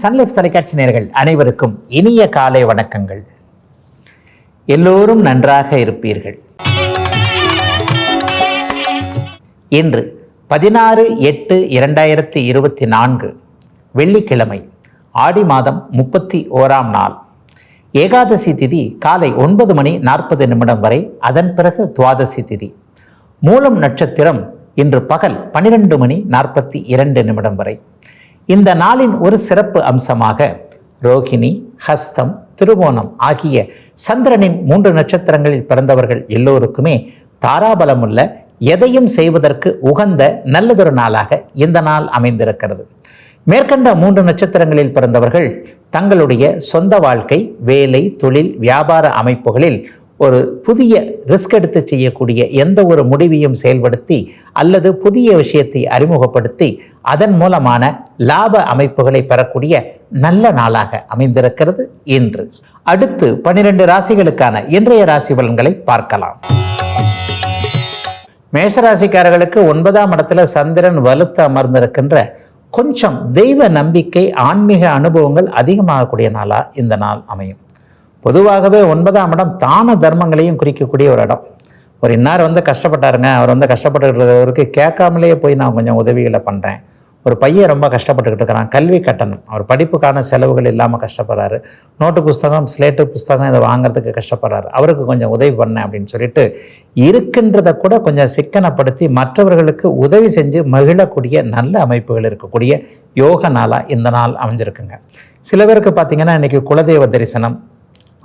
Sun Life தொலைக்காட்சி நேர்கள் அனைவருக்கும் இனிய காலை வணக்கங்கள். எல்லோரும் நன்றாக இருப்பீர்கள். இன்று பதினாறு எட்டு இரண்டாயிரத்தி இருபத்தி நான்கு வெள்ளிக்கிழமை ஆடி மாதம் முப்பத்தி ஓராம் நாள். ஏகாதசி திதி காலை ஒன்பது மணி நாற்பது நிமிடம் வரை அதன் பிறகு துவாதசி திதி. மூலம் நட்சத்திரம் இன்று பகல் பன்னிரெண்டு மணி நாற்பத்தி இரண்டு நிமிடம் வரை. இந்த நாளின் ஒரு சிறப்பு அம்சமாக ரோகிணி ஹஸ்தம் திருவோணம் ஆகிய சந்திரனின் மூன்று நட்சத்திரங்களில் பிறந்தவர்கள் எல்லோருக்குமே தாராபலமுள்ள எதையும் செய்வதற்கு உகந்த நல்லதொரு நாளாக இந்த நாள் அமைந்திருக்கிறது. மேற்கண்ட மூன்று நட்சத்திரங்களில் பிறந்தவர்கள் தங்களுடைய சொந்த வாழ்க்கை வேலை தொழில் வியாபார அமைப்புகளில் ஒரு புதிய ரிஸ்க் எடுத்து செய்யக்கூடிய எந்த ஒரு முடிவையும் செயல்படுத்தி அல்லது புதிய விஷயத்தை அறிமுகப்படுத்தி அதன் மூலமான லாப அமைப்புகளை பெறக்கூடிய நல்ல நாளாக அமைந்திருக்கிறது இன்று. அடுத்து பனிரெண்டு ராசிகளுக்கான இன்றைய ராசி பலன்களை பார்க்கலாம். மேஷராசிக்காரர்களுக்கு ஒன்பதாம் இடத்துல சந்திரன் வலுத்து அமர்ந்திருக்கின்ற கொஞ்சம் தெய்வ நம்பிக்கை ஆன்மீக அனுபவங்கள் அதிகமாகக்கூடிய நாளாக இந்த நாள் அமையும். பொதுவாகவே ஒன்பதாம் இடம் தான தர்மங்களையும் குறிக்கக்கூடிய ஒரு இடம். ஒரு இன்னார் வந்து கஷ்டப்பட்டாருங்க அவர் வந்து கஷ்டப்பட்டுக்கிறவருக்கு கேட்காமலேயே போய் நான் கொஞ்சம் உதவிகளை பண்ணுறேன் ஒரு பையன் ரொம்ப கஷ்டப்பட்டுக்கிட்டு இருக்கிறான் கல்வி கட்டணம். அவர் படிப்புக்கான செலவுகள் இல்லாமல் கஷ்டப்படுறாரு. நோட்டு புஸ்தகம் ஸ்லேட்டு புஸ்தகம் இதை வாங்குறதுக்கு கஷ்டப்படுறாரு. அவருக்கு கொஞ்சம் உதவி பண்ணேன் அப்படின்னு சொல்லிட்டு இருக்கின்றதை கூட கொஞ்சம் சிக்கனப்படுத்தி மற்றவர்களுக்கு உதவி செஞ்சு மகிழக்கூடிய நல்ல அமைப்புகள் இருக்கக்கூடிய யோக நாளாக இந்த நாள் அமைஞ்சிருக்குங்க. சில பேருக்கு பார்த்தீங்கன்னா இன்றைக்கி குலதெய்வ தரிசனம்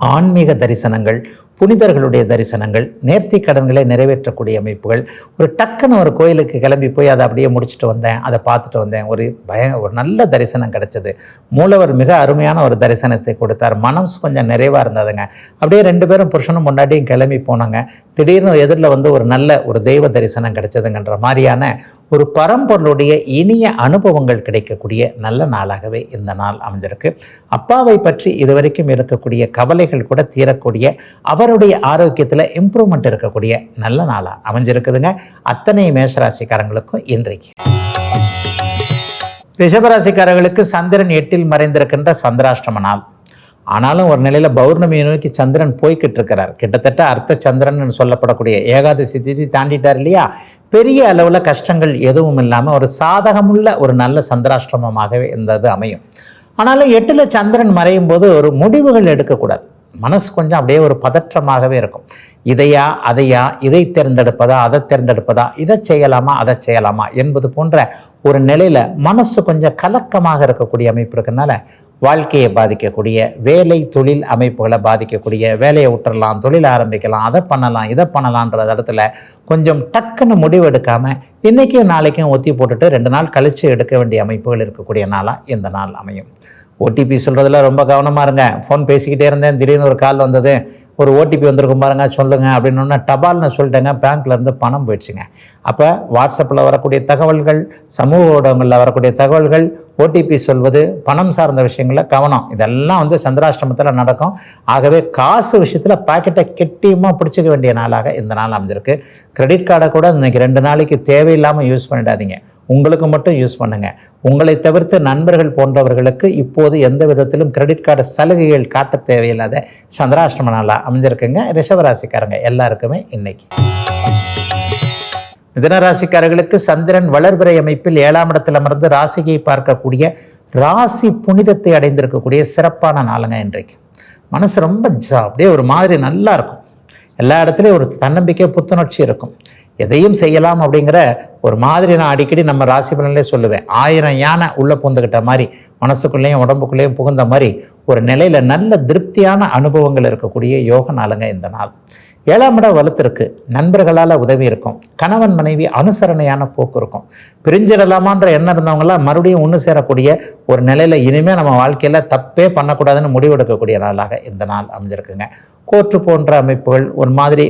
ஆன்மீக தரிசனங்கள் புனிதர்களுடைய தரிசனங்கள் நேர்த்தி கடன்களை நிறைவேற்றக்கூடிய அமைப்புகள் ஒரு டக்குன்னு ஒரு கோயிலுக்கு கிளம்பி போய் அதை அப்படியே முடிச்சுட்டு வந்தேன் அதை பார்த்துட்டு வந்தேன். ஒரு பய ஒரு நல்ல தரிசனம் கிடைச்சது. மூலவர் மிக அருமையான ஒரு தரிசனத்தை கொடுத்தார். மனம் கொஞ்சம் நிறைவாக இருந்ததுங்க. அப்படியே ரெண்டு பேரும் புருஷனும் முன்னாடியும் கிளம்பி போனாங்க. திடீர்னு எதிரில் வந்து ஒரு நல்ல ஒரு தெய்வ தரிசனம் கிடைச்சதுங்கன்ற மாதிரியான ஒரு பரம்பொருளுடைய இனிய அனுபவங்கள் கிடைக்கக்கூடிய நல்ல நாளாகவே இந்த நாள் அமைஞ்சிருக்கு. அப்பாவை பற்றி இதுவரைக்கும் இருக்கக்கூடிய கவலைகள் கூட தீரக்கூடிய எல்லாருடைய ஆரோக்கியத்தில் இம்ப்ரூவ்மெண்ட் இருக்கக்கூடிய நல்ல நாளாக அமைஞ்சிருக்குதுங்க. அத்தனை மேஷராசிக்காரங்களுக்கும் இன்றைக்கு. ரிஷபராசிக்காரர்களுக்கு சந்திரன் எட்டில் மறைந்திருக்கின்ற சந்திராஷ்டம நாள். ஆனாலும் ஒரு நிலையில் பௌர்ணமியை நோக்கி சந்திரன் போய்கிட்டு இருக்கிறார். கிட்டத்தட்ட அர்த்த சந்திரன் சொல்லப்படக்கூடிய ஏகாதசி திதி தாண்டிட்டார் இல்லையா? பெரிய அளவில் கஷ்டங்கள் எதுவும் இல்லாமல் ஒரு சாதகமுள்ள ஒரு நல்ல சந்திராஷ்டிரமமாகவே இருந்தது அமையும். ஆனாலும் எட்டில் சந்திரன் மறையும் போது ஒரு முடிவுகள் எடுக்கக்கூடாது. மனசு கொஞ்சம் அப்படியே ஒரு பதற்றமாகவே இருக்கும். இதையா அதையா இதை தேர்ந்தெடுப்பதா அதை தேர்ந்தெடுப்பதா இதை செய்யலாமா அதை செய்யலாமா என்பது போன்ற ஒரு நிலையில் மனசு கொஞ்சம் கலக்கமாக இருக்கக்கூடிய அமைப்பு இருக்கிறதுனால வாழ்க்கையை பாதிக்கக்கூடிய வேலை தொழில் அமைப்புகளை பாதிக்கக்கூடிய வேலையை விட்டுறலாம் தொழில் ஆரம்பிக்கலாம் அதை பண்ணலாம் இதை பண்ணலான்ற இடத்துல கொஞ்சம் டக்குன்னு முடிவு எடுக்காமல் இன்றைக்கும் நாளைக்கும் ஒத்தி போட்டுட்டு ரெண்டு நாள் கழித்து எடுக்க வேண்டிய அமைப்புகள் இருக்கக்கூடிய நாளாக இந்த நாள் அமையும். ஓடிபி சொல்கிறதுல ரொம்ப கவனமாக இருங்க. ஃபோன் பேசிக்கிட்டே இருந்தேன். திடீர்னு ஒரு கால் வந்தது. ஒரு ஓடிபி வந்திருக்கும் பாருங்க சொல்லுங்கள் அப்படின்னு டபால்னு சொல்லிட்டேங்க. பேங்க்லேருந்து பணம் போயிடுச்சுங்க. அப்போ வாட்ஸ்அப்பில் வரக்கூடிய தகவல்கள் சமூக ஊடகங்களில் வரக்கூடிய தகவல்கள் ஓடிபி சொல்வது பணம் சார்ந்த விஷயங்களில் கவனம். இதெல்லாம் வந்து சந்திராஷ்டிரமத்தில் நடக்கும். ஆகவே காசு விஷயத்தில் பாக்கெட்டை கெட்டியமாக பிடிச்சிக்க வேண்டிய நாளாக இந்த நாள் அமைஞ்சிருக்கு. கிரெடிட் கார்டை கூட இன்றைக்கி ரெண்டு நாளைக்கு தேவையில்லாமல் யூஸ் பண்ணிடாதீங்க. உங்களுக்கு மட்டும் யூஸ் பண்ணுங்கள் உங்களை தவிர்த்து நண்பர்கள் போன்றவர்களுக்கு இப்போது எந்த விதத்திலும் கிரெடிட் கார்டு சலுகைகள் காட்ட தேவையில்லாத சந்திராஷ்டம நாளாக அமைஞ்சிருக்குங்க. ரிஷபராசிக்காரங்க எல்லாருக்குமே இன்னைக்கு. மிதனராசிக்காரர்களுக்கு சந்திரன் வளர்பிறை அமைப்பில் ஏழாம் இடத்தில் அமர்ந்து ராசியை பார்க்கக்கூடிய ராசி புனிதத்தை அடைந்திருக்கக்கூடிய சிறப்பான நாளுங்க இன்றைக்கு. மனசு ரொம்ப ஜா அப்படியே ஒரு மாதிரி நல்லா இருக்கும். எல்லா இடத்துலையும் ஒரு தன்னம்பிக்கை புத்துணர்ச்சி இருக்கும். எதையும் செய்யலாம் அப்படிங்கிற ஒரு மாதிரி நான் அடிக்கடி நம்ம ராசி பலன்லேயே சொல்லுவேன். ஆயிரம் யானை உள்ளே பூந்துக்கிட்ட மாதிரி மனசுக்குள்ளேயும் உடம்புக்குள்ளேயும் புகுந்த மாதிரி ஒரு நிலையில் நல்ல திருப்தியான அனுபவங்கள் இருக்கக்கூடிய யோக நாளுங்க இந்த நாள். ஏழாம் இடம் வலுத்திருக்கு. நண்பர்களால் உதவி இருக்கும். கணவன் மனைவி அனுசரணையான போக்கு இருக்கும். பிரிஞ்சிடலாமான்ற எண்ணம் இருந்தவங்களாம் மறுபடியும் ஒன்று சேரக்கூடிய ஒரு நிலையில் இனிமேல் நம்ம வாழ்க்கையில் தப்பே பண்ணக்கூடாதுன்னு முடிவெடுக்கக்கூடிய நாளாக இந்த நாள் அமைஞ்சிருக்குங்க. கோர்ட்டு போன்ற அமைப்புகள் ஒரு மாதிரி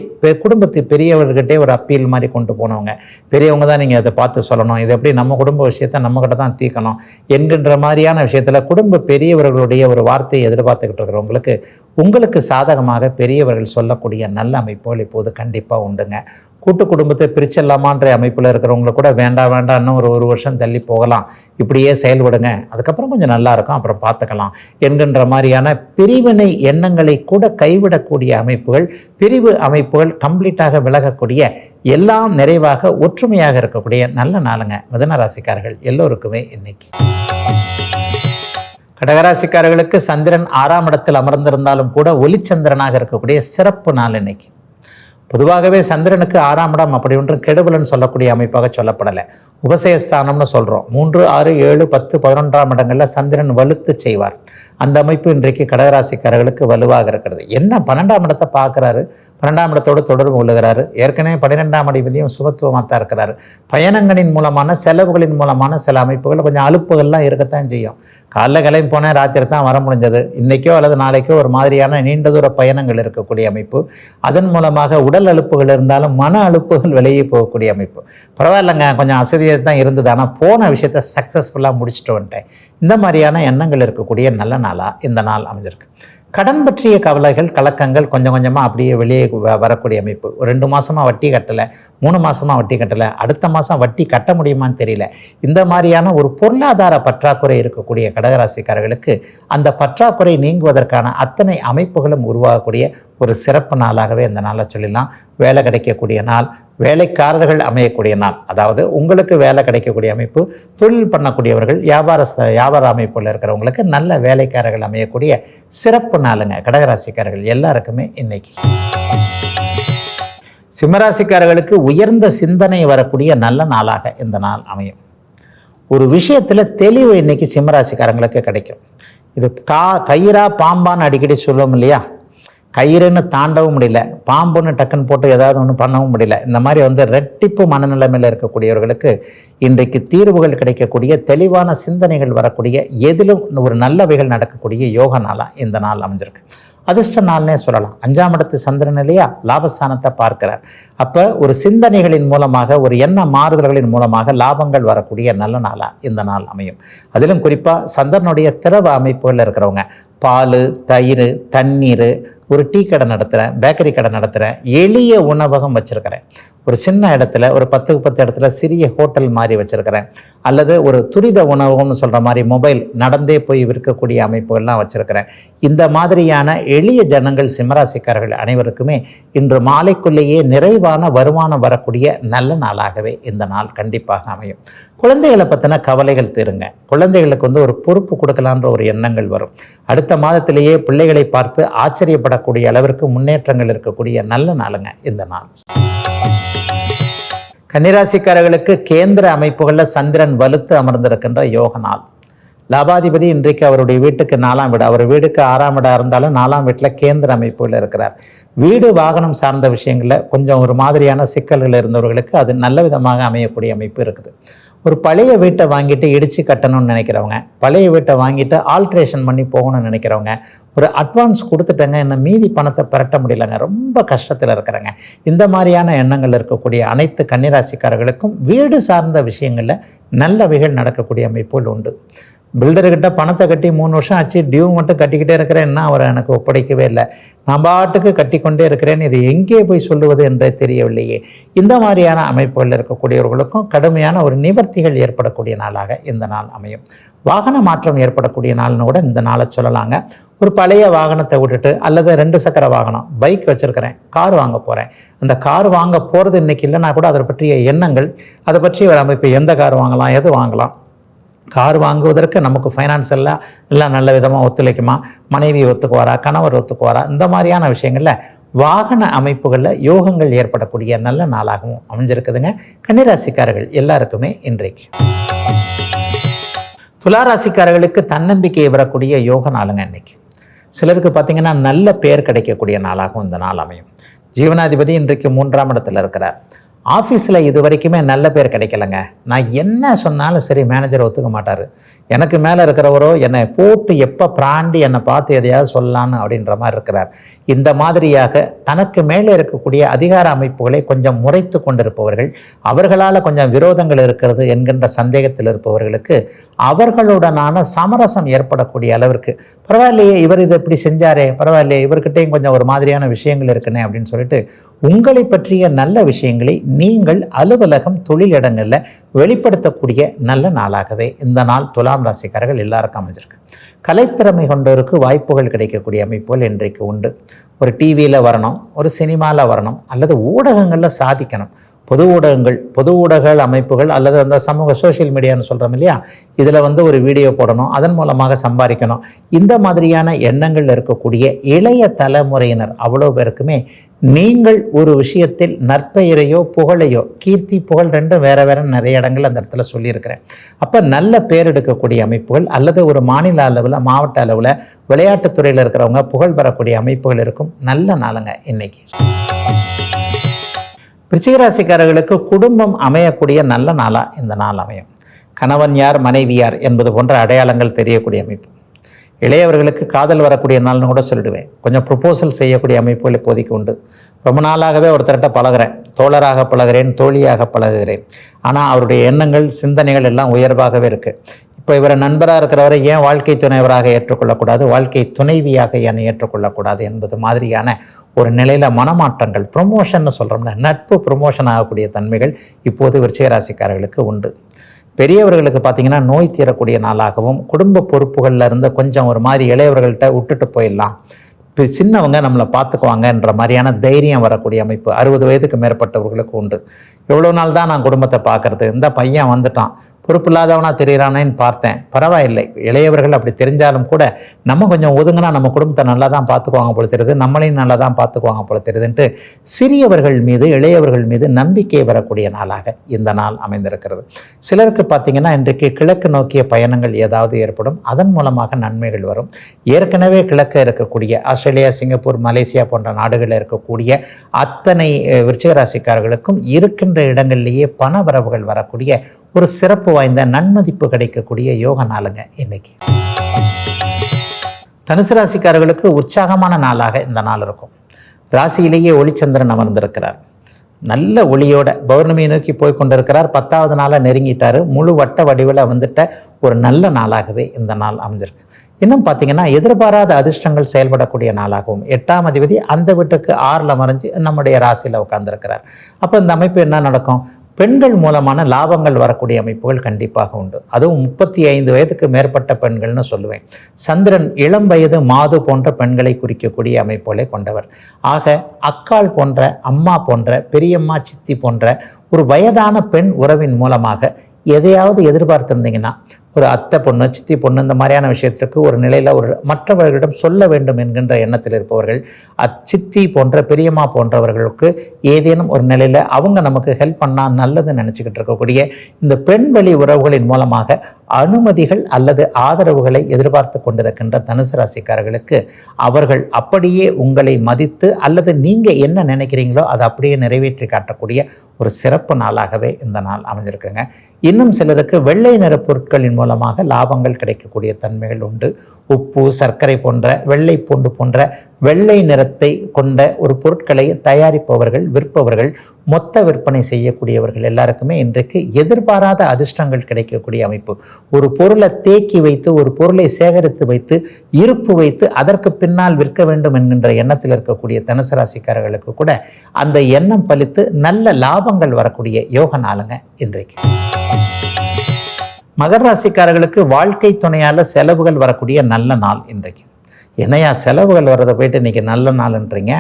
குடும்பத்து பெரியவர்கிட்டே ஒரு அப்பீல் மாதிரி கொண்டு போனவங்க. பெரியவங்க தான் நீங்கள் அதை பார்த்து சொல்லணும். இது எப்படி நம்ம குடும்ப விஷயத்தை நம்மக்கிட்ட தான் தீர்க்கணும் என்கின்ற மாதிரியான விஷயத்தில் குடும்ப பெரியவர்களுடைய ஒரு வார்த்தையை எதிர்பார்த்துக்கிட்டு இருக்கிறவங்களுக்கு உங்களுக்கு சாதகமாக பெரியவர்கள் சொல்லக்கூடிய நல்ல அமைப்புகள் இப்போது கண்டிப்பாக உண்டுங்க. கூட்டு குடும்பத்தை பிரிச்சிடலாமான்ற அமைப்பில் இருக்கிறவங்கள கூட வேண்டாம் வேண்டாம் இன்னும் ஒரு ஒரு வருஷம் தள்ளி போகலாம். இப்படியே செயல்படுங்க. அதுக்கப்புறம் கொஞ்சம் நல்லாயிருக்கும் அப்புறம் பார்த்துக்கலாம். என்கின்ற மாதிரியான பிரிவினை எண்ணங்களை கூட கைவிடக்கூடிய அமைப்புகள் பிரிவு அமைப்புகள் கம்ப்ளீட்டாக விலகக்கூடிய எல்லாம் நிறைவாக ஒற்றுமையாக இருக்கக்கூடிய நல்ல நாளுங்க. மிதன ராசிக்காரர்கள் எல்லோருக்குமே இன்னைக்கு. கடகராசிக்காரர்களுக்கு சந்திரன் ஆறாம் இடத்தில் அமர்ந்திருந்தாலும் கூட ஒளிச்சந்திரனாக இருக்கக்கூடிய சிறப்பு நாள் இன்னைக்கு. பொதுவாகவே சந்திரனுக்கு ஆறாம் இடம் அப்படி ஒன்றும் கெடுபலன்னு சொல்லக்கூடிய அமைப்பாக சொல்லப்படலை. உபசயஸ்தானம்னு சொல்கிறோம் மூன்று ஆறு ஏழு பத்து பதினொன்றாம் இடங்களில் சந்திரன் வலுத்து செய்வார். அந்த அமைப்பு இன்றைக்கு கடகராசிக்காரர்களுக்கு வலுவாக இருக்கிறது. என்ன பன்னெண்டாம் இடத்தை பார்க்குறாரு? பன்னெண்டாம் இடத்தோடு தொடர்பு கொள்ளுகிறாரு. ஏற்கனவே பன்னிரெண்டாம் அடிபதியும் சுபத்துவமாக தான் இருக்கிறாரு. பயணங்களின் மூலமான செலவுகளின் மூலமான சில அமைப்புகள் கொஞ்சம் அலுப்புகள்லாம் இருக்கத்தான் செய்யும். காலைல கிளம்பி போனேன் ராத்திரி தான் வர முடிஞ்சது. இன்றைக்கோ அல்லது நாளைக்கோ ஒரு மாதிரியான நீண்ட தூர பயணங்கள் இருக்கக்கூடிய அமைப்பு. அதன் மூலமாக உடல் அழுப்புகள் இருந்தாலும் மன அழுப்புகள் வெளியே போகக்கூடிய அமைப்பு. பரவாயில்லைங்க கொஞ்சம் அசதியாக தான் இருந்தது. ஆனால் போன விஷயத்தை சக்ஸஸ்ஃபுல்லாக முடிச்சுட்டு வந்துட்டேன். இந்த மாதிரியான எண்ணங்கள் இருக்கக்கூடிய நல்ல நாளாக இந்த நாள் அமைஞ்சிருக்கு. கடன் பற்றிய கவலைகள் கலக்கங்கள் கொஞ்சம் கொஞ்சமாக அப்படியே வெளியே வ- வரக்கூடிய அமைப்பு. ஒரு ரெண்டு மாதமாக வட்டி கட்டலை மூணு மாதமாக வட்டி கட்டலை அடுத்த மாதம் வட்டி கட்ட முடியுமான்னு தெரியல. இந்த மாதிரியான ஒரு பொருளாதார பற்றாக்குறை இருக்கக்கூடிய கடகராசிக்காரர்களுக்கு அந்த பற்றாக்குறை நீங்குவதற்கான அத்தனை அமைப்புகளும் உருவாகக்கூடிய ஒரு சிறப்பு நாளாகவே இந்த நாளை சொல்லிடலாம். வேலை கிடைக்கக்கூடிய நாள் வேலைக்காரர்கள் அமையக்கூடிய நாள் அதாவது உங்களுக்கு வேலை கிடைக்கக்கூடிய அமைப்பு தொழில் பண்ணக்கூடியவர்கள் வியாபார வியாபார அமைப்பில் இருக்கிறவங்களுக்கு நல்ல வேலைக்காரர்கள் அமையக்கூடிய சிறப்பு நாளுங்க. கடகராசிக்காரர்கள் எல்லாருக்குமே இன்னைக்கு. சிம்மராசிக்காரர்களுக்கு உயர்ந்த சிந்தனை வரக்கூடிய நல்ல நாளாக இந்த நாள் அமையும். ஒரு விஷயத்தில் தெளிவு இன்னைக்கு சிம்மராசிக்காரங்களுக்கு கிடைக்கும். இது கா கயிறா பாம்பான்னு அடிக்கடி சொல்லுவோம் இல்லையா? கயிறுன்னு தாண்டவும் முடியல. பாம்புன்னு டக்குன்னு போட்டு ஏதாவது ஒன்று பண்ணவும் முடியல. இந்த மாதிரி வந்து ரெட்டிப்பு மனநிலைமையில் இருக்கக்கூடியவர்களுக்கு இன்றைக்கு தீர்வுகள் கிடைக்கக்கூடிய தெளிவான சிந்தனைகள் வரக்கூடிய எதிலும் ஒரு நல்லவைகள் நடக்கக்கூடிய யோக நாளாக இந்த நாள் அமைஞ்சிருக்கு. அதிர்ஷ்ட நாள்னே சொல்லலாம். அஞ்சாம் இடத்து சந்திரன் இல்லையா? லாபஸ்தானத்தை பார்க்கிறார். அப்போ ஒரு சிந்தனைகளின் மூலமாக ஒரு எண்ண மாறுதல்களின் மூலமாக லாபங்கள் வரக்கூடிய நல்ல நாளாக இந்த நாள் அமையும். அதிலும் குறிப்பாக சந்திரனுடைய திரவ அமைப்புகளில் இருக்கிறவங்க. பால் தயிர் தண்ணீர் ஒரு டீ கடை நடத்துகிறேன் பேக்கரி கடை நடத்துகிறேன் எளிய உணவகம் வச்சுருக்கிறேன். ஒரு சின்ன இடத்துல ஒரு பத்துக்கு பத்து இடத்துல சிறிய ஹோட்டல் மாதிரி வச்சுருக்கிறேன். அல்லது ஒரு துரித உணவகம்னு சொல்கிற மாதிரி மொபைல் நடந்தே போய் விற்கக்கூடிய அமைப்புகள்லாம் வச்சுருக்கிறேன். இந்த மாதிரியான எளிய ஜனங்கள் சிம்மராசிக்காரர்கள் அனைவருக்குமே இன்று மாலைக்குள்ளேயே நிறைவான வருமானம் வரக்கூடிய நல்ல நாளாகவே இந்த நாள் கண்டிப்பாக அமையும். குழந்தைகளை பற்றின கவலைகள் தீருங்க. குழந்தைகளுக்கு வந்து ஒரு பொறுப்பு கொடுக்கலான்ற ஒரு எண்ணங்கள் வரும். அடுத்த மாதத்திலேயே பிள்ளைகளை பார்த்து ஆச்சரியப்படக்கூடிய அளவிற்கு முன்னேற்றங்கள் இருக்கக்கூடிய நல்ல நாளுங்க இந்த நாள். கன்னிராசிக்காரர்களுக்கு கேந்திர அமைப்புகளில் சந்திரன் வலுத்து அமர்ந்திருக்கின்ற யோக நாள். லாபாதிபதி இன்றைக்கு அவருடைய வீட்டுக்கு நாலாம் வீடு. அவர் வீடுக்கு ஆறாம் வீடாக இருந்தாலும் நாலாம் வீட்டில் கேந்திர அமைப்புகள் இருக்கிறார். வீடு வாகனம் சார்ந்த விஷயங்களில் கொஞ்சம் ஒரு மாதிரியான சிக்கல்கள் இருந்தவர்களுக்கு அது நல்ல விதமாக அமையக்கூடிய அமைப்பு இருக்குது. ஒரு பழைய வீட்டை வாங்கிட்டு இடித்து கட்டணும்னு நினைக்கிறவங்க பழைய வீட்டை வாங்கிட்டு ஆல்ட்ரேஷன் பண்ணி போகணும்னு நினைக்கிறவங்க ஒரு அட்வான்ஸ் கொடுத்துட்டேங்க என்ன மீதி பணத்தை பெரட்ட முடியலங்க ரொம்ப கஷ்டத்தில் இருக்கிறேங்க. இந்த மாதிரியான எண்ணங்கள் இருக்கக்கூடிய அனைத்து கன்னிராசிக்காரர்களுக்கும் வீடு சார்ந்த விஷயங்களில் நல்லவைகள் நடக்கக்கூடிய அமைப்புகள் உண்டு. பில்டர்கிட்ட பணத்தை கட்டி மூணு வருஷம் ஆச்சு டியூ மட்டும் கட்டிக்கிட்டே இருக்கிறேன்னா அவர் எனக்கு ஒப்படைக்கவே இல்லை. நான் பாட்டுக்கு கட்டிக்கொண்டே இருக்கிறேன் இது எங்கே போய் சொல்லுவது என்றே தெரியவில்லையே. இந்த மாதிரியான அமைப்புகளில் இருக்கக்கூடியவர்களுக்கும் கடுமையான ஒரு நிவர்த்திகள் ஏற்படக்கூடிய நாளாக இந்த நாள் அமையும். வாகன மாற்றம் ஏற்படக்கூடிய நாள்னு கூட இந்த நாளை சொல்லலாங்க. ஒரு பழைய வாகனத்தை விட்டுட்டு அல்லது ரெண்டு சக்கர வாகனம் பைக் வச்சுருக்கிறேன் கார் வாங்க போகிறேன் அந்த கார் வாங்க போகிறது இன்றைக்கி இல்லைனா கூட அதை பற்றிய எண்ணங்கள் அதை பற்றி ஒரு அமைப்பு எந்த கார் வாங்கலாம் எது வாங்கலாம் கார் வாங்குவதற்கு நமக்கு ஃபைனான்ஸ் எல்லாம் எல்லாம் நல்ல விதமாக ஒத்துழைக்குமா? மனைவி ஒத்துக்குவாரா? கணவர் ஒத்துக்குவாரா? இந்த மாதிரியான விஷயங்களில் வாகன அமைப்புகளில் யோகங்கள் ஏற்படக்கூடிய நல்ல நாளாகவும் அமைஞ்சிருக்குதுங்க. கன்னிராசிக்காரர்கள் எல்லாருக்குமே இன்றைக்கு. துளாராசிக்காரர்களுக்கு தன்னம்பிக்கை வரக்கூடிய யோக நாளுங்க இன்னைக்கு. சிலருக்கு பார்த்தீங்கன்னா நல்ல பெயர் கிடைக்கக்கூடிய நாளாகவும் இந்த நாள் அமையும். ஜீவனாதிபதி இன்றைக்கு மூன்றாம் இடத்துல இருக்கிறார். ஆஃபீஸில் இது வரைக்குமே நல்ல பேர் கிடைக்கலங்க. நான் என்ன சொன்னாலும் சரி மேனேஜர் ஒத்துக்க மாட்டார். எனக்கு மேலே இருக்கிறவரோ என்னை போட்டு எப்போ பிராண்டி என்னை பார்த்து எதையாவது சொல்லலான்னு அப்படின்ற மாதிரி இருக்கிறார். இந்த மாதிரியாக தனக்கு மேலே இருக்கக்கூடிய அதிகார அமைப்புகளை கொஞ்சம் முறைத்து கொண்டிருப்பவர்கள் அவர்களால் கொஞ்சம் விரோதங்கள் இருக்கிறது என்கின்ற சந்தேகத்தில் இருப்பவர்களுக்கு அவர்களுடனான சமரசம் ஏற்படக்கூடிய அளவிற்கு பரவாயில்லையே இவர் இதை இப்படி செஞ்சாரே பரவாயில்லையே இவர்கிட்டையும் கொஞ்சம் ஒரு மாதிரியான விஷயங்கள் இருக்குனே அப்படின்னு சொல்லிட்டு உங்களை பற்றிய நல்ல விஷயங்களை நீங்கள் அலுவலகம் தொழிலிடங்களில் வெளிப்படுத்தக்கூடிய நல்ல நாளாகவே இந்த நாள் துலாம் ராசிக்காரர்கள் எல்லாருக்கும் அமைஞ்சிருக்கு. கலைத்திறமை கொண்டோருக்கு வாய்ப்புகள் கிடைக்கக்கூடிய அமைப்புகள் இன்றைக்கு உண்டு. ஒரு டிவியில் வரணும் ஒரு சினிமாவில் வரணும் அல்லது ஊடகங்களில் சாதிக்கணும். பொது ஊடகங்கள் பொது ஊடக அமைப்புகள் அல்லது அந்த சமூக சோஷியல் மீடியான்னு சொல்கிறோம் இல்லையா? இதில் வந்து ஒரு வீடியோ போடணும். அதன் மூலமாக சம்பாதிக்கணும். இந்த மாதிரியான எண்ணங்கள் இருக்கக்கூடிய இளைய தலைமுறையினர் அவ்வளோ பேருக்குமே நீங்கள் ஒரு விஷயத்தில் நற்பெயரையோ புகழையோ கீர்த்தி புகழ் ரெண்டும் வேறு வேற நிறைய இடங்கள் அந்த இடத்துல சொல்லியிருக்கிறேன். அப்போ நல்ல பேர் எடுக்கக்கூடிய அமைப்புகள் அல்லது ஒரு மாநில அளவில் மாவட்ட அளவில் விளையாட்டுத்துறையில் இருக்கிறவங்க புகழ் பெறக்கூடிய அமைப்புகள் இருக்கும். நல்ல நாளுங்க இன்னைக்கு. விருச்சிகராசிக்காரர்களுக்கு குடும்பம் அமையக்கூடிய நல்ல நாளாக இந்த நாள் அமையும். கணவன் யார் மனைவி யார் என்பது போன்ற அடையாளங்கள் தெரியக்கூடிய அமைப்பு. இளையவர்களுக்கு காதல் வரக்கூடிய நாள்னு கூட சொல்லிடுவேன். கொஞ்சம் ப்ரொப்போசல் செய்யக்கூடிய அமைப்புகள் இப்போதைக்கு உண்டு. ரொம்ப நாளாகவே ஒருத்தர்கிட்ட பழகுறேன். தோழராக பழகுறேன் தோழியாக பழகுகிறேன். ஆனால் அவருடைய எண்ணங்கள் சிந்தனைகள் எல்லாம் உயர்வாகவே இருக்குது இப்போ இவரை நண்பராக இருக்கிறவரை ஏன் வாழ்க்கை துணைவராக ஏற்றுக்கொள்ளக்கூடாது? வாழ்க்கை துணைவியாக ஏன் ஏற்றுக்கொள்ளக்கூடாது என்பது மாதிரியான ஒரு நிலையில் மனமாற்றங்கள் ப்ரொமோஷன் சொல்கிறோம்னா நட்பு ப்ரொமோஷன் ஆகக்கூடிய தன்மைகள் இப்போது விருச்சிகராசிக்காரர்களுக்கு உண்டு. பெரியவர்களுக்கு பார்த்தீங்கன்னா நோய் தீரக்கூடிய நாளாகவும் குடும்ப பொறுப்புகளில் இருந்து கொஞ்சம் ஒரு மாதிரி இளையவர்கள்ட்ட விட்டுட்டு போயிடலாம். இப்போ சின்னவங்க நம்மளை பார்த்துக்குவாங்கன்ற மாதிரியான தைரியம் வரக்கூடிய அமைப்பு அறுபது வயதுக்கு மேற்பட்டவர்களுக்கு உண்டு. எவ்வளோ நாள் தான் நான் குடும்பத்தை பார்க்கறது இந்த பையன் வந்துட்டான். பொறுப்பு இல்லாதவனா தெரிகிறானேன்னு பார்த்தேன். பரவாயில்லை. இளையவர்கள் அப்படி தெரிஞ்சாலும் கூட நம்ம கொஞ்சம் ஒதுங்கினா நம்ம குடும்பத்தை நல்லா தான் பார்த்துக்குவாங்க போல தெரியுது. நம்மளையும் நல்லா தான் பார்த்துக்குவாங்க போல தெரியுதுன்ட்டு சிறியவர்கள் மீது இளையவர்கள் மீது நம்பிக்கை வரக்கூடிய நாளாக இந்த நாள் அமைந்திருக்கிறது. சிலருக்கு பார்த்தீங்கன்னா இன்றைக்கு கிழக்கு நோக்கிய பயணங்கள் ஏதாவது ஏற்படும். அதன் மூலமாக நன்மைகள் வரும். ஏற்கனவே கிழக்கு இருக்கக்கூடிய ஆஸ்திரேலியா சிங்கப்பூர் மலேசியா போன்ற நாடுகளில் இருக்கக்கூடிய அத்தனை விருச்சிகராசிக்காரர்களுக்கும் ராசிக்காரர்களுக்கும் இருக்கின்ற இடங்களிலேயே பண வரவுகள் வரக்கூடிய ஒரு சிறப்பு வாய்ந்த நன்மதிப்பு கிடைக்கக்கூடிய யோக நாளுங்க இன்னைக்கு. தனுசு ராசிக்காரர்களுக்கு உற்சாகமான நாளாக இந்த நாள் இருக்கும். ராசியிலேயே ஒளிச்சந்திரன் அமர்ந்திருக்கிறார். நல்ல ஒளியோட பௌர்ணமியை நோக்கி போய் கொண்டிருக்கிறார் பத்தாவது நாளாக நெருங்கிட்டார். முழு வட்ட வடிவில் வந்துட்ட ஒரு நல்ல நாளாகவே இந்த நாள் அமைஞ்சிருக்கு. இன்னும் பார்த்தீங்கன்னா எதிர்பாராத அதிர்ஷ்டங்கள் செயல்படக்கூடிய நாளாகவும் எட்டாம் அதிபதி அந்த வீட்டுக்கு ஆறில் மறைஞ்சு நம்முடைய ராசியில் உட்காந்துருக்கிறார் அப்போ இந்த அமைப்பு என்ன நடக்கும்? பெண்கள் மூலமான லாபங்கள் வரக்கூடிய அமைப்புகள் கண்டிப்பாக உண்டு. அதுவும் முப்பத்தி ஐந்து வயதுக்கு மேற்பட்ட பெண்கள்னு சொல்லுவேன். சந்திரன் இளம் வயது மாது போன்ற பெண்களை குறிக்கக்கூடிய அமைப்புகளை கொண்டவர். ஆக அக்காள் போன்ற அம்மா போன்ற பெரியம்மா சித்தி போன்ற ஒரு வயதான பெண் உறவின் மூலமாக எதையாவது எதிர்பார்த்திருந்தீங்கன்னா ஒரு அத்தை பொண்ணு சித்தி பொண்ணு இந்த மாதிரியான விஷயத்திற்கு ஒரு நிலையில் ஒரு மற்றவர்களிடம் சொல்ல வேண்டும் என்கின்ற எண்ணத்தில் இருப்பவர்கள் அச்சித்தி போன்ற பெரியம்மா போன்றவர்களுக்கு ஏதேனும் ஒரு நிலையில் அவங்க நமக்கு ஹெல்ப் பண்ணால் நல்லதுன்னு நினச்சிக்கிட்டு இருக்கக்கூடிய இந்த பெண் வழி உறவுகளின் மூலமாக அனுமதிகள் அல்லது ஆதரவுகளை எதிர்பார்த்து கொண்டிருக்கின்ற தனுசு ராசிக்காரர்களுக்கு அவர்கள் அப்படியே உங்களை மதித்து அல்லது நீங்கள் என்ன நினைக்கிறீங்களோ அதை அப்படியே நிறைவேற்றி காட்டக்கூடிய ஒரு சிறப்பு நாளாகவே இந்த நாள் அமைஞ்சிருக்குங்க. இன்னும் சிலருக்கு வெள்ளை நிற பொருட்களின் மூலமாக லாபங்கள் கிடைக்கக்கூடிய தன்மைகள் உண்டு. உப்பு சர்க்கரை போன்ற வெள்ளை பூண்டு போன்ற வெள்ளை நிறத்தை கொண்ட ஒரு பொருட்களை தயாரிப்பவர்கள் விற்பவர்கள் மொத்த விற்பனை செய்யக்கூடியவர்கள் எல்லாருக்குமே இன்றைக்கு எதிர்பாராத அதிர்ஷ்டங்கள் கிடைக்கக்கூடிய அமைப்பு. ஒரு பொருளை தேக்கி வைத்து ஒரு பொருளை சேகரித்து வைத்து இருப்பு வைத்து அதற்கு பின்னால் விற்க வேண்டும் என்கின்ற எண்ணத்தில் இருக்கக்கூடிய தனுசு ராசிக்காரர்களுக்கு கூட அந்த எண்ணம் பலித்து நல்ல லாபங்கள் வரக்கூடிய யோக நாளுங்க இன்றைக்கு. மகர ராசிக்காரர்களுக்கு வாழ்க்கை துணையால் செலவுகள் வரக்கூடிய நல்ல நாள் இன்றைக்கு. என்னையா செலவுகள் வரதை போயிட்டு இன்றைக்கி நல்ல நாள்ன்றீங்க?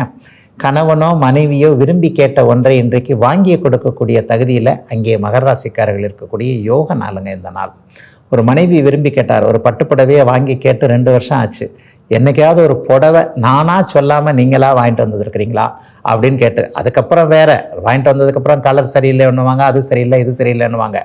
கணவனோ மனைவியோ விரும்பி கேட்ட ஒன்றை இன்றைக்கு வாங்கி கொடுக்கக்கூடிய தகுதியில் அங்கே மகர ராசிக்காரர்கள் இருக்கக்கூடிய யோக நாளுங்க இந்த நாள். ஒரு மனைவி விரும்பி கேட்டார் ஒரு பட்டுப்புடவையை வாங்கி கேட்டு ரெண்டு வருஷம் ஆச்சு. என்னைக்காவது ஒரு புடவை நானாக சொல்லாமல் நீங்களா வாங்கிட்டு வந்துருக்கிறீங்களா? அப்படின்னு கேட்டு அதுக்கப்புறம் வேற வாங்கிட்டு வந்ததுக்கப்புறம் கலர் சரியில்லைன்னுவாங்க அது சரியில்லை இது சரியில்லைன்னுவாங்க.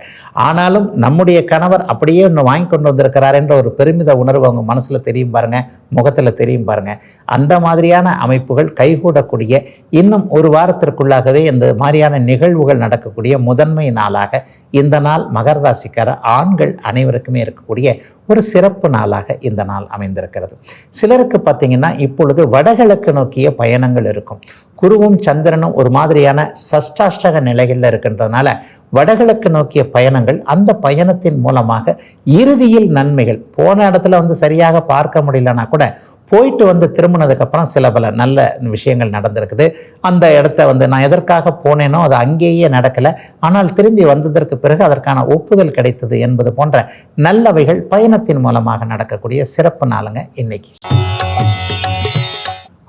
ஆனாலும் நம்முடைய கணவர் அப்படியே ஒன்று வாங்கி கொண்டு வந்திருக்கிறாருன்ற ஒரு பெருமித உணர்வு அவங்க மனசில் தெரியும் பாருங்க முகத்தில் தெரியும் பாருங்க. அந்த மாதிரியான அமைப்புகள் கைகூடக்கூடிய இன்னும் ஒரு வாரத்திற்குள்ளாகவே இந்த மாதிரியான நிகழ்வுகள் நடக்கக்கூடிய முதன்மை நாளாக இந்த நாள் மகர ராசிக்கார ஆண்கள் அனைவருக்குமே இருக்கக்கூடிய ஒரு சிறப்பு நாளாக இந்த நாள் அமைந்திருக்கிறது. சிலருக்கு பார்த்தீங்கன்னா இப்பொழுது வடகிழக்கு நோக்கிய பயணங்கள் இருக்கும். குருவும் சந்திரனும் ஒரு மாதிரியான சஷ்டாஷ்டக நிலைகளில் இருக்கின்றதுனால வடகிழக்கு நோக்கிய பயணங்கள் அந்த பயணத்தின் மூலமாக இறுதியில் நன்மைகள். போன இடத்துல வந்து சரியாக பார்க்க முடியலன்னா கூட போயிட்டு வந்து திரும்பினதுக்கப்புறம் சில பல நல்ல விஷயங்கள் நடந்திருக்குது. அந்த இடத்த வந்து நான் எதற்காக போனேனோ அது அங்கேயே நடக்கலை. ஆனால் திரும்பி வந்ததற்கு பிறகு அதற்கான ஒப்புதல் கிடைத்தது என்பது போன்ற நல்லவைகள் பயணத்தின் மூலமாக நடக்கக்கூடிய சிறப்பு நாளுங்க இன்னைக்கு.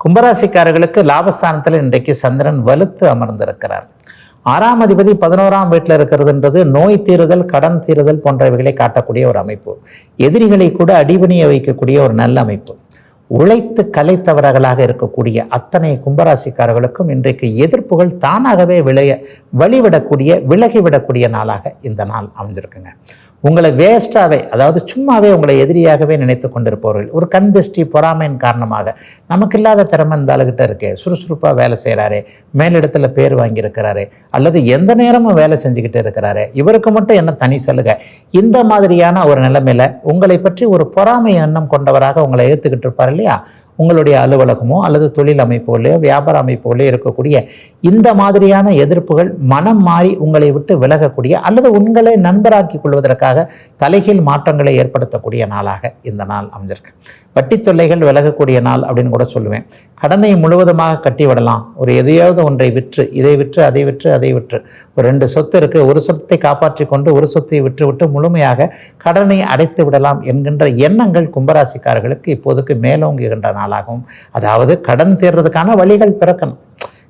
கும்பராசிக்காரர்களுக்கு லாபஸ்தானத்தில் இன்றைக்கு சந்திரன் வலுத்து அமர்ந்திருக்கிறார். ஆறாம் அதிபதி பதினோராம் வீட்டில் இருக்கிறதுன்றது நோய் தீருதல் கடன் தீருதல் போன்றவைகளை காட்டக்கூடிய ஒரு அமைப்பு. எதிரிகளை கூட அடிபணிய வைக்கக்கூடிய ஒரு நல்ல அமைப்பு. உழைத்து கலைத்தவர்களாக இருக்கக்கூடிய அத்தனை கும்பராசிக்காரர்களுக்கும் இன்றைக்கு எதிர்ப்புகள் தானாகவே விளைய வழிவிடக்கூடிய விலகிவிடக்கூடிய நாளாக இந்த நாள் அமைஞ்சிருக்குங்க. உங்களை வேஸ்ட்டாகவே அதாவது சும்மாவே உங்களை எதிரியாகவே நினைத்து கொண்டிருப்பவர்கள் ஒரு கண் திருஷ்டி பொறாமையின் காரணமாக நமக்கு இல்லாத திறமை இந்த ஆளுகிட்ட இருக்கே சுறுசுறுப்பாக வேலை செய்கிறாரு மேலிடத்தில் பேர் வாங்கியிருக்கிறாரு அல்லது எந்த நேரமும் வேலை செஞ்சுக்கிட்டு இருக்கிறாரு இவருக்கு மட்டும் என்ன தனி சலுகை? இந்த மாதிரியான ஒரு நிலைமையில் உங்களை பற்றி ஒரு பொறாமை எண்ணம் கொண்டவராக உங்களை ஏற்றுக்கிட்டு இருப்பார் இல்லையா? உங்களுடைய அலுவலகமோ அல்லது தொழில் அமைப்புகளையோ வியாபார அமைப்புகளையோ இருக்கக்கூடிய இந்த மாதிரியான எதிர்ப்புகள் மனம் மாறி உங்களை விட்டு விலகக்கூடிய அல்லது உங்களை நண்பராக்கி கொள்வதற்காக தலைகீழ் மாற்றங்களை ஏற்படுத்தக்கூடிய நாளாக இந்த நாள் அமைஞ்சிருக்கு. வட்டி தொல்லைகள் விலகக்கூடிய நாள் அப்படின்னு கூட சொல்லுவேன். கடனை முழுவதுமாக கட்டிவிடலாம். ஒரு எதையாவது ஒன்றை விற்று இதை விற்று அதை விற்று அதை விற்று. ஒரு ரெண்டு சொத்து இருக்குது ஒரு சொத்தை காப்பாற்றி கொண்டு ஒரு சொத்தை விற்று விட்டு முழுமையாக கடனை அடைத்து விடலாம் என்கின்ற எண்ணங்கள் கும்பராசிக்காரர்களுக்கு இப்போதுக்கு மேலோங்குகின்ற நாளாகவும் அதாவது கடன் தீர்றதுக்கான வழிகள் பிறக்கணும்.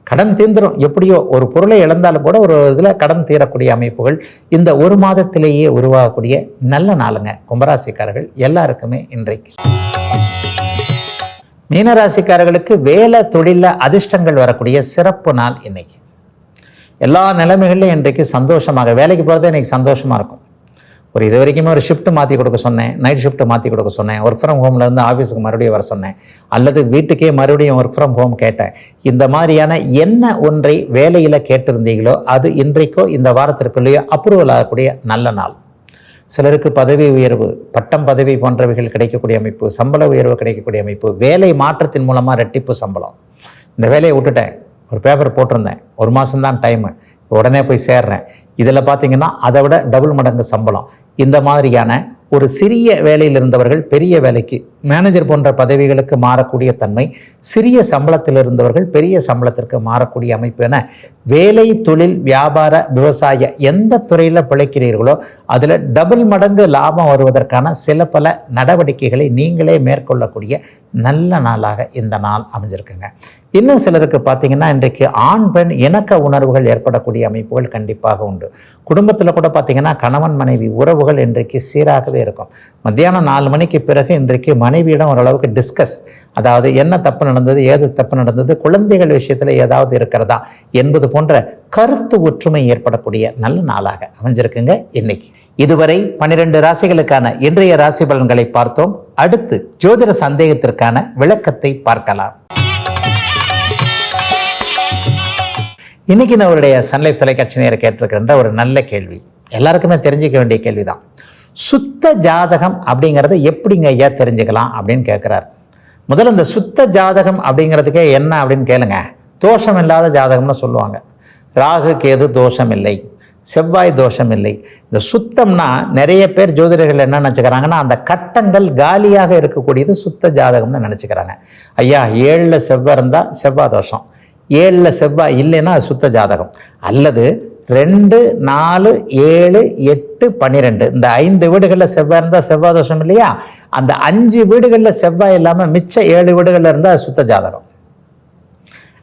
கடன் தீர்ந்துடும் எப்படியோ ஒரு பொருளை இழந்தாலும் கூட ஒரு இதில் கடன் தீரக்கூடிய அமைப்புகள் இந்த ஒரு மாதத்திலேயே உருவாகக்கூடிய நல்ல நாளுங்க. கும்பராசிக்காரர்கள் எல்லாருக்குமே இன்றைக்கு. மீனராசிக்காரர்களுக்கு வேலை தொழிலில் அதிர்ஷ்டங்கள் வரக்கூடிய சிறப்பு நாள் இன்றைக்கி எல்லா நிலைமைகள்லையும் இன்றைக்கு சந்தோஷமாக வேலைக்கு போகிறதே இன்றைக்கி சந்தோஷமாக இருக்கும். ஒரு இது வரைக்குமே ஒரு ஷிஃப்ட் மாற்றி கொடுக்க சொன்னேன் நைட் ஷிஃப்ட்டு மாற்றி கொடுக்க சொன்னேன் ஒர்க் ஃப்ரம் ஹோம்லேருந்து ஆஃபீஸுக்கு மறுபடியும் வர சொன்னேன் அல்லது வீட்டுக்கே மறுபடியும் ஒர்க் ஃப்ரம் ஹோம் கேட்டேன். இந்த மாதிரியான என்ன ஒன்றை வேலையில் கேட்டிருந்தீங்களோ அது இன்றைக்கோ இந்த வாரத்திற்குள்ளேயோ அப்ரூவல் ஆகக்கூடிய நல்ல நாள். சிலருக்கு பதவி உயர்வு பட்டம் பதவி போன்றவைகள் கிடைக்கக்கூடிய அமைப்பு சம்பள உயர்வு கிடைக்கக்கூடிய அமைப்பு வேலை மாற்றத்தின் மூலமாக ரெட்டிப்பு சம்பளம். இந்த வேலையை விட்டுட்டேன். ஒரு பேப்பர் போட்டிருந்தேன். ஒரு மாதம்தான் டைமு உடனே போய் சேர்றேன். இதில் பார்த்தீங்கன்னா அதை விட டபுள் மடங்கு சம்பளம். இந்த மாதிரியான ஒரு சிறிய வேலையில் இருந்தவர்கள் பெரிய வேலைக்கு மேனேஜர் போன்ற பதவிகளுக்கு மாறக்கூடிய தன்மை சிறிய சம்பளத்தில் இருந்தவர்கள் பெரிய சம்பளத்திற்கு மாறக்கூடிய அமைப்பு என வேலை தொழில் வியாபார விவசாய எந்த துறையில் பிழைக்கிறீர்களோ அதில் டபுள் மடங்கு லாபம் வருவதற்கான சில பல நடவடிக்கைகளை நீங்களே மேற்கொள்ளக்கூடிய நல்ல நாளாக இந்த நாள் அமைஞ்சிருக்குங்க. இன்னும் சிலருக்கு பார்த்தீங்கன்னா இன்றைக்கு ஆண் பெண் இணக்க உணர்வுகள் ஏற்படக்கூடிய அமைப்புகள் கண்டிப்பாக உண்டு. குடும்பத்தில் கூட பார்த்தீங்கன்னா கணவன் மனைவி உறவுகள் இன்றைக்கு சீராகவே இருக்கும். மத்தியானம் நாலு மணிக்கு பிறகு இன்றைக்கு மனைவியிடம் ஓரளவுக்கு டிஸ்கஸ் அதாவது என்ன தப்பு நடந்தது ஏது தப்பு நடந்தது குழந்தைகள் விஷயத்தில் ஏதாவது இருக்கிறதா என்பது போன்ற கருத்து ஒற்றுமை ஏற்படக்கூடிய நல்ல நாளாக அமைஞ்சிருக்குங்க இன்னைக்கு. இதுவரை பன்னிரெண்டு ராசிகளுக்கான இன்றைய ராசி பலன்களை பார்த்தோம். அடுத்து ஜோதிட சந்தேகத்திற்கான விளக்கத்தை பார்க்கலாம். இன்னைக்கு நம்மளுடைய சன்லைஃப் தொலைக்காட்சி நேரம் கேட்டிருக்கின்ற ஒரு நல்ல கேள்வி. எல்லாருக்குமே தெரிஞ்சிக்க வேண்டிய கேள்விதான். சுத்த ஜாதகம் அப்படிங்கிறத எப்படிங்க ஐயா தெரிஞ்சுக்கலாம் அப்படின்னு கேட்குறாரு முதல்ல இந்த சுத்த ஜாதகம் அப்படிங்கிறதுக்கே என்ன அப்படின்னு கேளுங்க. தோஷம் இல்லாத ஜாதகம்னு சொல்லுவாங்க. ராகு கேது தோஷம் இல்லை செவ்வாய் தோஷம் இல்லை இந்த சுத்தம்னா நிறைய பேர் ஜோதிடர்கள் என்ன நினச்சிக்கிறாங்கன்னா அந்த கட்டங்கள் காலியாக இருக்கக்கூடியது சுத்த ஜாதகம்னு நினச்சிக்கிறாங்க. ஐயா ஏழில் செவ்வாய் இருந்தால் செவ்வாய் தோஷம். ஏழில் செவ்வாய் இல்லைன்னா அது சுத்த ஜாதகம். அல்லது ரெண்டு நாலு ஏழு எட்டு பன்னிரெண்டு இந்த ஐந்து வீடுகளில் செவ்வாய் இருந்தால் செவ்வாய் தோஷம் இல்லையா? அந்த அஞ்சு வீடுகளில் செவ்வாய் இல்லாமல் மிச்ச ஏழு வீடுகளில் இருந்தால் அது சுத்த ஜாதகம்.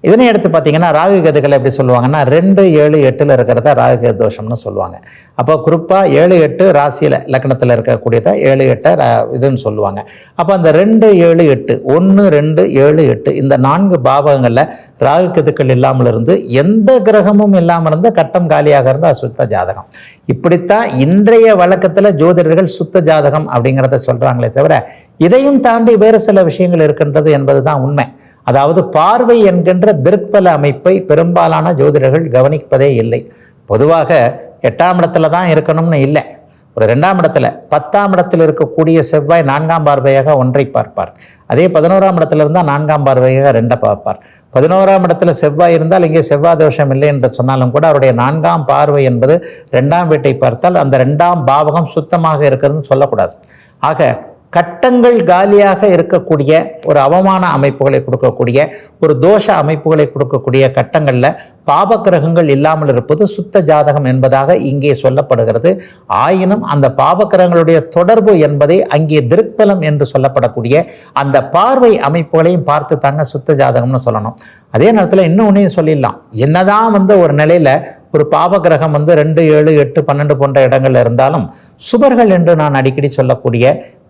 இதனை எடுத்து பார்த்தீங்கன்னா ராகு கேதுகளை எப்படி சொல்லுவாங்கன்னா ரெண்டு ஏழு எட்டில் இருக்கிறத ராகு கேது தோஷம்னு சொல்லுவாங்க. அப்போ குறிப்பாக ஏழு எட்டு ராசியில் லக்னத்தில் இருக்கக்கூடியதை ஏழு எட்டை ரா- இதுன்னு சொல்லுவாங்க. அப்போ அந்த ரெண்டு ஏழு எட்டு ஒன்று ரெண்டு ஏழு எட்டு இந்த நான்கு பாவகங்களில் ராகு கேதுக்கள் இல்லாமல் இருந்து எந்த கிரகமும் இல்லாமல் இருந்து கட்டம் காலியாக இருந்தால் சுத்த ஜாதகம். இப்படித்தான் இன்றைய வழக்கத்தில் ஜோதிடர்கள் சுத்த ஜாதகம் அப்படிங்கிறத சொல்கிறாங்களே தவிர இதையும் தாண்டி வேறு சில விஷயங்கள் இருக்கின்றது என்பது தான் உண்மை. அதாவது பார்வை என்கின்ற திருப்பல அமைப்பை பெரும்பாலான ஜோதிடர்கள் கவனிப்பதே இல்லை. பொதுவாக எட்டாம் இடத்துல தான் இருக்கணும்னு இல்லை. ஒரு ரெண்டாம் இடத்துல பத்தாம் இடத்தில் இருக்கக்கூடிய செவ்வாய் நான்காம் பார்வையாக ஒன்றை பார்ப்பார். அதே பதினோராம் இடத்துல இருந்தால் நான்காம் பார்வையாக ரெண்டை பார்ப்பார். பதினோராம் இடத்துல செவ்வாய் இருந்தால் இங்கே செவ்வாய் தோஷம் இல்லை என்று சொன்னாலும் கூட அவருடைய நான்காம் பார்வை என்பது ரெண்டாம் வீட்டை பார்த்தால் அந்த ரெண்டாம் பாவகம் சுத்தமாக இருக்கிறதுன்னு சொல்லக்கூடாது. ஆக கட்டங்கள் காலியாக இருக்கக்கூடிய ஒரு அவமான அமைப்புகளை கொடுக்கக்கூடிய ஒரு தோஷ அமைப்புகளை கொடுக்கக்கூடிய கட்டங்களில் பாபக்கிரகங்கள் இல்லாமல் இருப்பது சுத்த ஜாதகம் என்பதாக இங்கே சொல்லப்படுகிறது. ஆயினும் அந்த பாபக்கிரகங்களுடைய தொடர்பு என்பதை அங்கே திருப்பலம் என்று சொல்லப்படக்கூடிய அந்த பார்வை அமைப்புகளையும் பார்த்து தாங்க சுத்த ஜாதகம்னு சொல்லணும். அதே நேரத்தில் இன்னொன்னையும் சொல்லிடலாம். என்னதான் வந்து ஒரு நிலையில் ஒரு பாவகிரகம் வந்து ரெண்டு ஏழு எட்டு பன்னெண்டு போன்ற இடங்கள்ல இருந்தாலும் சுபர்கள் என்று நான் அடிக்கடி சொல்லக்கூடிய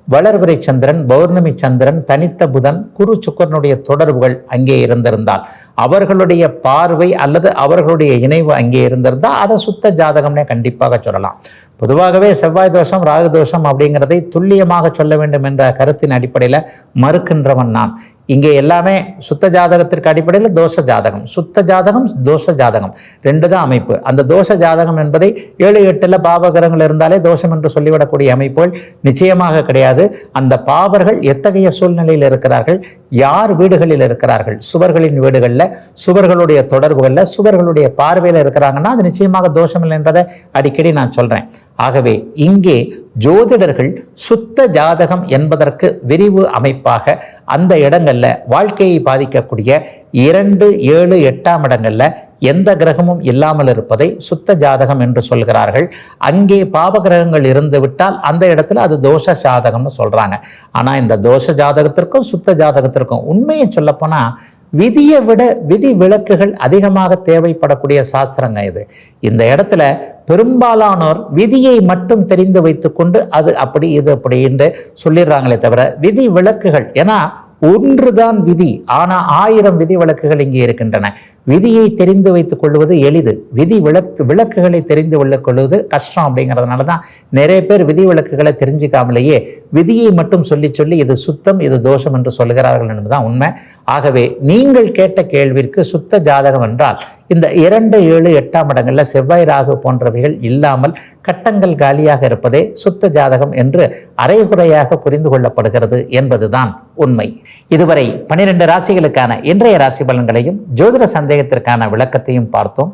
வளர்பிறை சந்திரன் பௌர்ணமி சந்திரன் தனித்த புதன் குரு சுக்கரனுடைய தொடர்புகள் அங்கே இருந்திருந்தால் அவர்களுடைய பார்வை அல்லது அவர்களுடைய இணைவு அங்கே இருந்திருந்தால் அதை சுத்த ஜாதகம்னே கண்டிப்பாக சொல்லலாம். பொதுவாகவே செவ்வாய் தோஷம் ராகு தோஷம் அப்படிங்கிறதை துல்லியமாக சொல்ல வேண்டும் என்ற கருத்தின் அடிப்படையில் மறுக்கின்றவன் நான். இங்கே எல்லாமே சுத்த ஜாதகத்திற்கு அடிப்படையில் தோஷ ஜாதகம். சுத்த ஜாதகம் தோஷ ஜாதகம். ரெண்டு தான் அமைப்பு. அந்த தோஷ ஜாதகம் என்பதை ஏழு எட்டில் பாவகரங்கள் இருந்தாலே தோஷம் என்று சொல்லிவிடக்கூடிய அமைப்புகள் நிச்சயமாக கிடையாது. அந்த பாவர்கள் எத்தகைய சூழ்நிலையில் இருக்கிறார்கள்? யார் வீடுகளில் இருக்கிறார்கள்? சுவர்களின் வீடுகளில் சுவர்களுடைய தொடர்புகளில் சுவர்களுடைய பார்வையில் இருக்கிறாங்கன்னா அது நிச்சயமாக தோஷம் இல்லை என்றதை அடிக்கடி நான் சொல்கிறேன் ஆகவே இங்கே ஜோதிடர்கள் சுத்த ஜாதகம் என்பதற்கு விரிவு அமைப்பாக அந்த இடங்களில் வாழ்க்கையை பாதிக்கக்கூடிய இரண்டு ஏழு எட்டாம் இடங்களில் எந்த கிரகமும் இல்லாமல் இருப்பதை சுத்த ஜாதகம் என்று சொல்கிறார்கள். அங்கே பாவ கிரகங்கள் இருந்து விட்டால் அந்த இடத்துல அது தோஷ ஜாதகம்னு சொல்கிறாங்க ஆனால் இந்த தோஷ ஜாதகத்திற்கும் சுத்த ஜாதகத்திற்கும் உண்மையை சொல்லப்போனால் விதியை விட விதி விளக்குகள் அதிகமாக தேவைப்படக்கூடிய சாஸ்திரங்க இது. இந்த இடத்துல பெரும்பாலானோர் விதியை மட்டும் தெரிந்து வைத்துக்கொண்டு அது அப்படி இது அப்படி என்று சொல்லிடுறாங்களே தவிர விதி விளக்குகள் ஏன்னா ஒன்றுதான் விதி ஆனால் ஆயிரம் விதி விளக்குகள் இங்கே இருக்கின்றன. விதியை தெரிந்து வைத்துக் கொள்வது எளிது. விதி விளக்கு விளக்குகளை தெரிந்து கொள்ள- கொள்வது கஷ்டம் அப்படிங்கிறதுனால தான் நிறைய பேர் விதி விளக்குகளை தெரிஞ்சிக்காமலேயே விதியை மட்டும் சொல்லி சொல்லி இது சுத்தம் இது தோஷம் என்று சொல்கிறார்கள் என்பதுதான் உண்மை. ஆகவே நீங்கள் கேட்ட கேள்விற்கு சுத்த ஜாதகம் என்றால் இந்த இரண்டு ஏழு எட்டாம் இடங்களில் செவ்வாய் ராகு போன்றவைகள் இல்லாமல் கட்டங்கள் காலியாக இருப்பதே சுத்த ஜாதகம் என்று அரைகுறையாக புரிந்து கொள்ளப்படுகிறது என்பதுதான் உண்மை. இதுவரை பனிரெண்டு ராசிகளுக்கான இன்றைய ராசி பலன்களையும் ஜோதிட சந்தை சந்தேகத்திற்கான விளக்கத்தையும் பார்த்தோம்.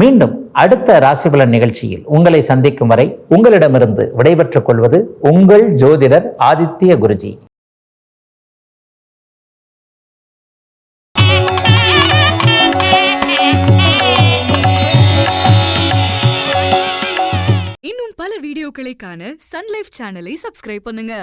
மீண்டும் அடுத்த ராசிபலன் நிகழ்ச்சியில் உங்களை சந்திக்கும் வரை உங்களிடமிருந்து விடைபெற்றுக் கொள்வது உங்கள் ஜோதிடர் ஆதித்ய குருஜி. இன்னும் பல வீடியோக்களை காண சன்லைஃப் சேனலை சப்ஸ்கிரைப் பண்ணுங்க.